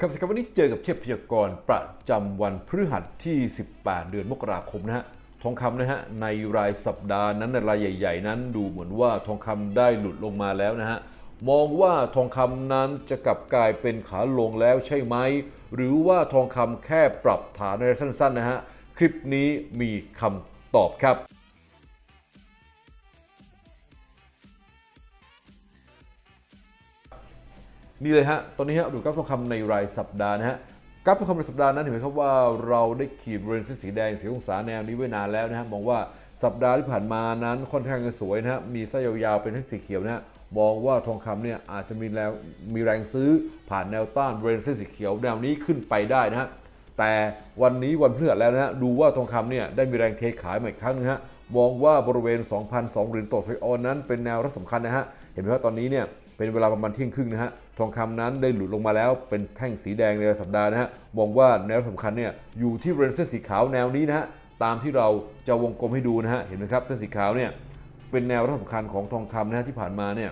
ครับสครับวันนี้เจอกับเทพพยากรณ์ประจำวันพฤหัสที่ 18 เดือนมกราคมนะฮะทองคำนะฮะในรายสัปดาห์นั้นในรายใหญ่ ๆ นั้นดูเหมือนว่าทองคำได้หลุดลงมาแล้วนะฮะมองว่าทองคำนั้นจะกลับกลายเป็นขาลงแล้วใช่ไหม หรือว่าทองคำแค่ปรับฐานในระยะสั้นๆนะฮะคลิปนี้มีคำตอบครับ นี่เลยฮะ ตอนนี้ฮะดูกราฟทองคำในรายสัปดาห์นะฮะกราฟทองคำในสัปดาห์นั้นเห็นไหมครับว่าเราได้ขีดบริเวณเส้นสีแดงสีองศาแนวนี้ไว้นานแล้วนะฮะมองว่าสัปดาห์ที่ผ่านมานั้นค่อนข้างจะสวยนะฮะมีไส้ยาวๆเป็นเส้นสีเขียวนะฮะมองว่าทองคำเนี่ยอาจจะมีแรงมีแรงซื้อผ่านแนวต้านบริเวณเส้นสีเขียวแนวนี้ขึ้นไปได้นะฮะแต่วันนี้วันพฤหัสแล้วนะฮะดูว่าทองคำเนี่ยได้มีแรงเทขายมาอีกครั้งนึงฮะมองว่าบริเวณ 2,002เหรียญต่อทอยออนนั้นเป็นแนวรับสำคัญนะฮะเห็นไหมว่าตอนนี้เนี่ย เป็นเวลาประมาณเที่ยงครึ่งนะฮะ ทองคำนั้นได้หลุดลงมาแล้วเป็นแท่งสีแดงในรายสัปดาห์นะฮะ มองว่าแนวสำคัญเนี่ยอยู่ที่บริเวณเส้นสีขาวแนวนี้นะฮะ ตามที่เราจะวงกลมให้ดูนะฮะ เห็นไหมครับเส้นสีขาวเนี่ยเป็นแนวรับสำคัญของทองคำนะฮะที่ผ่านมาเนี่ย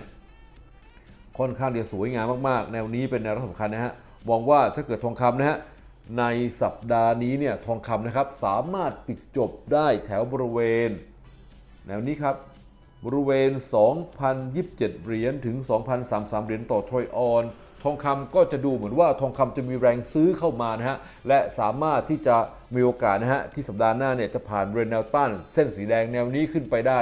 ค่อนข้างจะสวยงามมากๆ แนวนี้เป็นแนวรับสำคัญนะฮะ มองว่าถ้าเกิดทองคำนะฮะในสัปดาห์นี้เนี่ยทองคำนะครับสามารถปิดจบได้แถวบริเวณ แนวนี้ครับ บริเวณ 2,027 เหรียญถึง 2,033 เหรียญต่อทรอยออน ทองคำก็จะดูเหมือนว่าทองคำจะมีแรงซื้อเข้ามานะฮะ และสามารถที่จะมีโอกาสนะฮะ ที่สัปดาห์หน้าเนี่ยจะผ่านบริเวณแนวต้านเส้นสีแดงแนวนี้ขึ้นไปได้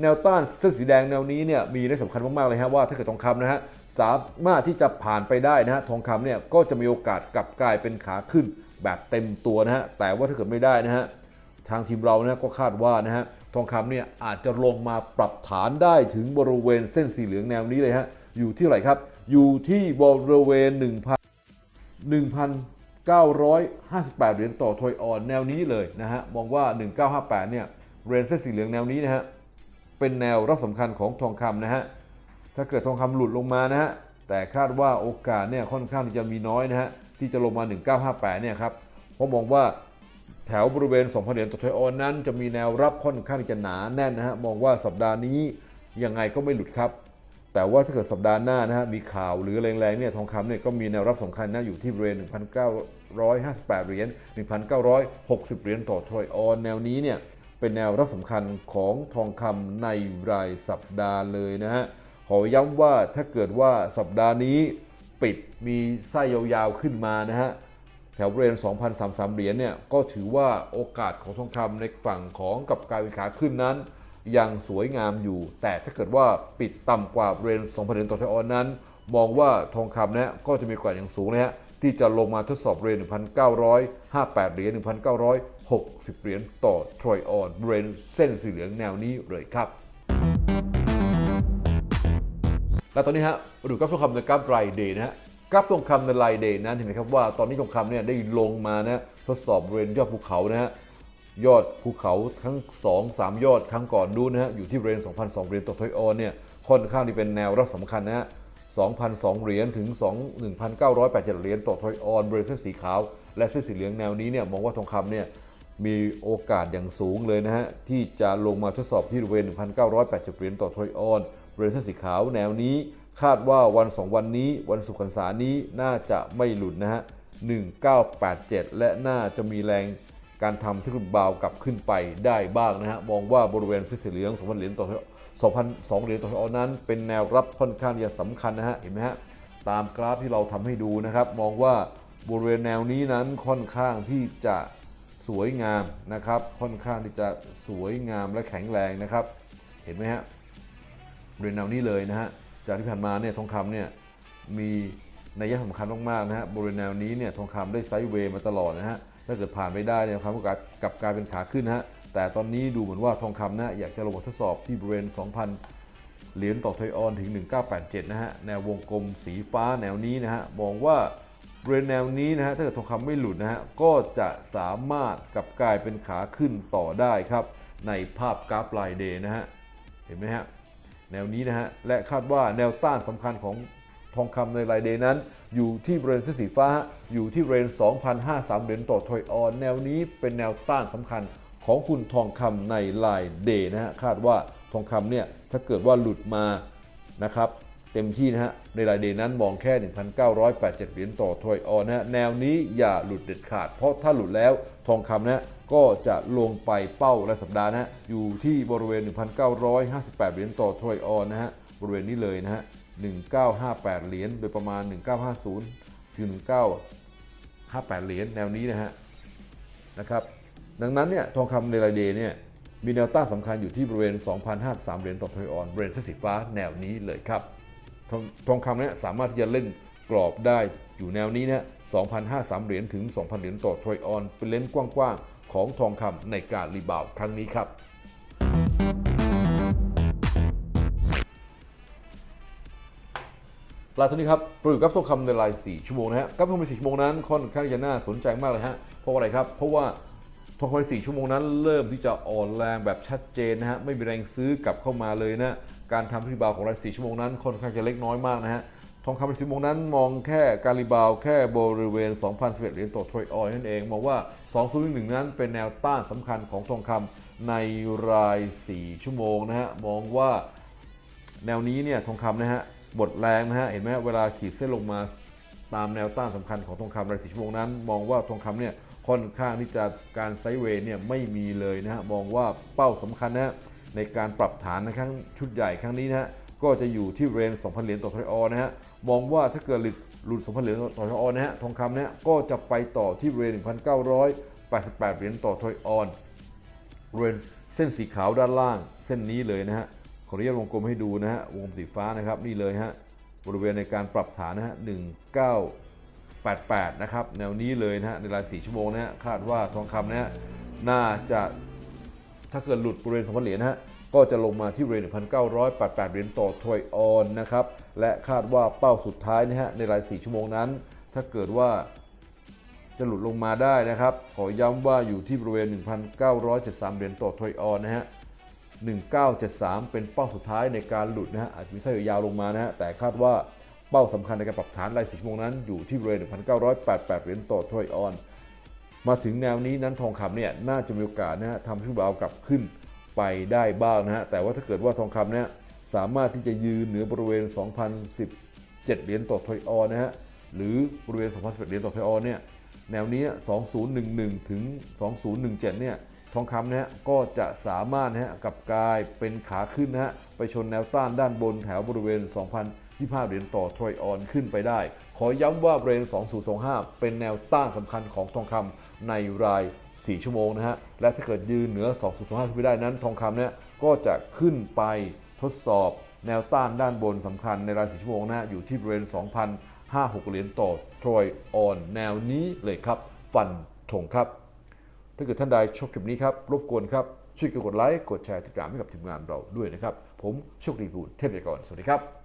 แนวต้านเส้นสีแดงแนวนี้เนี่ยมีได้สำคัญมากๆเลยฮะว่าถ้าเกิดทองคำนะฮะสามารถที่จะผ่านไปได้นะฮะทองคำเนี่ยก็จะมีโอกาสกลับกลายเป็นขาขึ้นแบบเต็มตัวนะฮะแต่ว่าถ้าเกิดไม่ได้นะฮะทางทีมเรานะก็คาดว่านะฮะ ทองคำเนี่ยอาจจะลงมาปรับฐานได้ถึงบริเวณเส้นสีเหลืองแนวนี้เลยฮะ อยู่ที่ไหร่ครับ อยู่ที่บริเวณ 1,000 1,958 เหรียญต่อทอยออนแนวนี้เลยนะฮะ มองว่า 1958 เนี่ยบริเวณเส้นสีเหลืองแนวนี้นะฮะ เป็นแนวรับสำคัญของทองคำนะฮะ ถ้าเกิดทองคำหลุดลงมานะฮะ แต่คาดว่าโอกาสเนี่ยค่อนข้างที่จะมีน้อยนะฮะ ที่จะลงมา 1958 เนี่ยครับ เพราะมองว่า แถวบริเวณ 2,000 เหรียญต่อทอยออนนั้น จะมีแนวรับค่อนข้างจะหนาแน่นนะฮะมองว่าสัปดาห์นี้ยังไงก็ไม่หลุดครับ แต่ว่าถ้าเกิดสัปดาห์หน้านะฮะมีข่าวหรือแรงๆเนี่ยทองคำเนี่ยก็มีแนวรับสำคัญนะอยู่ที่บริเวณ 1,958 เหรียญ 1,960 เหรียญต่อทอยออน แนวนี้เนี่ยเป็นแนวรับสำคัญของทองคำในรายสัปดาห์เลยนะฮะขอย้ำว่าถ้าเกิดว่าสัปดาห์นี้ปิดมีไส้ยาวๆขึ้นมานะฮะ แถวบริเวณ2,033 เหรียญเนี่ยก็ถือว่าโอกาสของทองคำในฝั่งของกับการเป็นขาขึ้นนั้น ยังสวยงามอยู่ แต่ถ้าเกิดว่าปิดต่ำกว่าบริเวณ2,000 เหรียญต่อทออนนั้น มองว่าทองคำนะก็จะมีโอกาสอย่างสูงนะฮะที่จะลงมาทดสอบบริเวณ1,958 เหรียญ1,960 เหรียญต่อทรอยออนบริเวณเส้นสีเหลืองแนวนี้เลยครับและตอนนี้ฮะมาดูกราฟทองคำในกราฟรายเดย์นะฮะ กราฟทองคำในรายเดย์นั้นเห็นไหมครับว่าตอนนี้ทองคำเนี่ยได้ลงมานะทดสอบบริเวณยอดภูเขานะฮะยอดภูเขาทั้ง 2 3 ยอดครั้งก่อนดูนะฮะอยู่ที่บริเวณ2,002เหรียญต่อทอยออนเนี่ยค่อนข้างที่เป็นแนวรับสำคัญนะฮะ2,002เหรียญถึง 2 1,987เหรียญต่อทอยออนบริเวณเส้นสีขาว และเส้นสีเหลืองแนวนี้เนี่ยมองว่าทองคำเนี่ยมีโอกาสอย่างสูงเลยนะฮะที่จะลงมาทดสอบที่บริเวณ1,980เหรียญต่อทอยออนบริเวณเส้นสีขาวแนวนี้ คาดว่าวัน2วันนี้วันศุกร์ขันษานี้น่าจะไม่หลุดนะฮะ 1987 และน่าจะมีแรงการทำที่รุนบากลับขึ้นไปได้บ้างนะฮะ มองว่าบริเวณเส้นสีเหลือง 2,000 เหรียญต่อ2,002เหรียญต่อทออนนั้น เป็นแนวรับค่อนข้างที่จะสำคัญนะฮะ เห็นไหมฮะ ตามกราฟที่เราทำให้ดูนะครับ มองว่าบริเวณแนวนี้นั้นค่อนข้างที่จะสวยงามนะครับ ค่อนข้างที่จะสวยงามและแข็งแรงนะครับ เห็นไหมฮะบริเวณแนวนี้เลยนะฮะ จากที่ผ่านมาเนี่ยทองคำเนี่ยมีนัยสำคัญมากๆนะฮะบริเวณแนวนี้เนี่ยทองคำได้ไซด์เวย์มาตลอดนะฮะถ้าเกิดผ่านไม่ได้เนี่ยทองคำก็กลับกลายเป็นขาขึ้นนะฮะแต่ตอนนี้ดูเหมือนว่าทองคำนะอยากจะลงมาทดสอบที่บริเวณ 2,000 เหรียญต่อทอยออนถึง 1987 นะฮะแนววงกลมสีฟ้าแนวนี้นะฮะมองว่าบริเวณแนวนี้นะฮะถ้าเกิดทองคำไม่หลุดนะฮะก็จะสามารถกลับกลายเป็นขาขึ้นต่อได้ครับในภาพกราฟลน์เดย์นะฮะเห็นไหมฮะ แนวนี้นะฮะ และคาดว่าแนวต้านสำคัญของทองคำในไลน์เดย์นั้น อยู่ที่บริเวณเส้นสีฟ้า อยู่ที่บริเวณ2,053เหรียญต่อทอยออน แนวนี้เป็นแนวต้านสำคัญของคุณทองคำในไลน์เดย์นะฮะ คาดว่าทองคำเนี่ยถ้าเกิดว่าหลุดมานะครับเต็มที่นะฮะในรายเดย์นั้นมองแค่ 1,987 เหรียญต่อทอยออนนะฮะแนวนี้อย่าหลุดเด็ดขาด เพราะถ้าหลุดแล้วทองคำนะ ก็จะลงไปเป้ารายสัปดาห์นะฮะอยู่ที่บริเวณ 1,958 เหรียญต่อทรอยออนนะฮะบริเวณนี้เลยนะฮะ 1958 เหรียญโดยประมาณ 1950 ถึง 1958 เหรียญแนวนี้นะฮะนะครับดังนั้นเนี่ยทองคำในรายเดย์เนี่ยมีแนวต้านสำคัญอยู่ที่บริเวณ 2,053 เหรียญต่อทรอยออนบริเวณเส้นสีฟ้าแนวนี้เลยครับ ทองทองคำเนี่ยสามารถที่จะเล่นกรอบได้อยู่แนวนี้นะ2,053 เหรียญถึง 2,000 เหรียญต่อทรอยออนเป็นเลนส์กว้างๆ ของทองคำในการรีบาวด์ครั้งนี้ครับปลาตัวนี้ครับปลูกกับทองคำในราย 4 ชั่วโมงนะฮะกับทองคำใน4ชั่วโมงนั้นค่อนข้างจะน่าสนใจมากเลยฮะเพราะอะไรครับ เพราะว่าทองคำใน4ชั่วโมงนั้น เริ่มที่จะอ่อนแรงแบบชัดเจนนะฮะไม่มีแรงซื้อกลับเข้ามาเลยนะการทำรีบาวของราย 4 ชั่วโมงนั้นค่อนข้างจะเล็กน้อยมากนะฮะ ทองคำใน4ชั่วโมงนั้นมองแค่การีบาวแค่บริเวณ 2,011เหรียญต่อทรอยออยนั่นเอง มองว่า 2011นั้นเป็นแนวต้านสำคัญของทองคำในราย 4 ชั่วโมงนะฮะ มองว่าแนวนี้เนี่ยทองคำนะฮะบดแรงนะฮะ เห็นไหมเวลาขีดเส้นลงมาตามแนวต้านสำคัญของทองคำรายสี่ชั่วโมงนั้น มองว่าทองคำเนี่ยค่อนข้างที่จะการไซด์เวย์เนี่ยไม่มีเลยนะฮะ มองว่าเป้าสำคัญนะฮะในการปรับฐานในครั้งชุดใหญ่ครั้งนี้นะฮะ ก็จะอยู่ที่เรน2,000 เหรียญต่อทอยออนนะฮะ มองว่าถ้าเกิดหลุดหลุด 2,000 เหรียญต่อทอยออนนะฮะ ทองคำเนี่ยก็จะไปต่อที่เรน1,988 เหรียญต่อทอยออนบริเวณเส้นสีขาวด้านล่างเส้นนี้เลยนะฮะ ขออนุญาตวงกลมให้ดูนะฮะ วงกลมสีฟ้านะครับ นี่เลยฮะ บริเวณในการปรับฐานนะฮะ 1988 นะครับ แนวนี้เลยนะฮะ ในราย 4 ชั่วโมงนะฮะ คาดว่าทองคำนะฮะ น่าจะถ้าเกิดหลุดบริเวณ2,000 เหรียญนะฮะ ก็จะลงมาที่บริเวณ1,988 เหรียญต่อทรอยออนนะครับ และคาดว่าเป้าสุดท้ายนะฮะในราย 4 ชั่วโมงนั้น ถ้าเกิดว่าจะหลุดลงมาได้นะครับ ขอย้ำว่าอยู่ที่บริเวณ 1,973 เหรียญต่อทรอยออนนะฮะ 1973 เป็นเป้าสุดท้ายในการหลุดนะฮะ อาจจะมีไส้ยาวลงมานะฮะ แต่คาดว่าเป้าสำคัญในการปรับฐานรายสิชั่วโมงนั้นอยู่ที่บริเวณ 1,988 เหรียญต่อทรอยออนมาถึงแนวนี้นั้นทองคำเนี่ยน่าจะมีโอกาสนะฮะทำช่วงเบากลับขึ้น ไปได้บ้างนะฮะ แต่ว่าถ้าเกิดว่าทองคำเนี่ยสามารถที่จะยืนเหนือบริเวณ 2,017 เหรียญต่อทอยออนนะฮะ หรือบริเวณ 2,011 เหรียญต่อทอยออนเนี่ย แนวนี้ 2011 ถึง 2017 เนี่ย ทองคำนะฮะก็จะสามารถนะฮะกับกายเป็นขาขึ้นนะฮะไปชนแนวต้านด้านบนแถวบริเวณ 2,025 เหรียญต่อทรอยออนขึ้นไปได้ ขอย้ำว่าบริเวณ 2025 เป็นแนวต้านสำคัญของทองคำในราย 4 ชั่วโมงนะฮะ และถ้าเกิดยืนเหนือ 2025 ขึ้นไปได้นั้น ทองคำเนี่ยก็จะขึ้นไปทดสอบแนวต้านด้านบนสำคัญในราย 4 ชั่วโมงนะฮะอยู่ที่บริเวณ 2,056 เหรียญต่อทรอยออน แนวนี้เลยครับ ฟันธงครับ ถ้าเกิดท่านใดชอบคลิปนี้ครับ รบกวนครับ ช่วยกดไลค์ กดแชร์ติดตามให้กับทีมงานเราด้วยนะครับ ผมโชคดีบูลเทพยากรสวัสดีครับ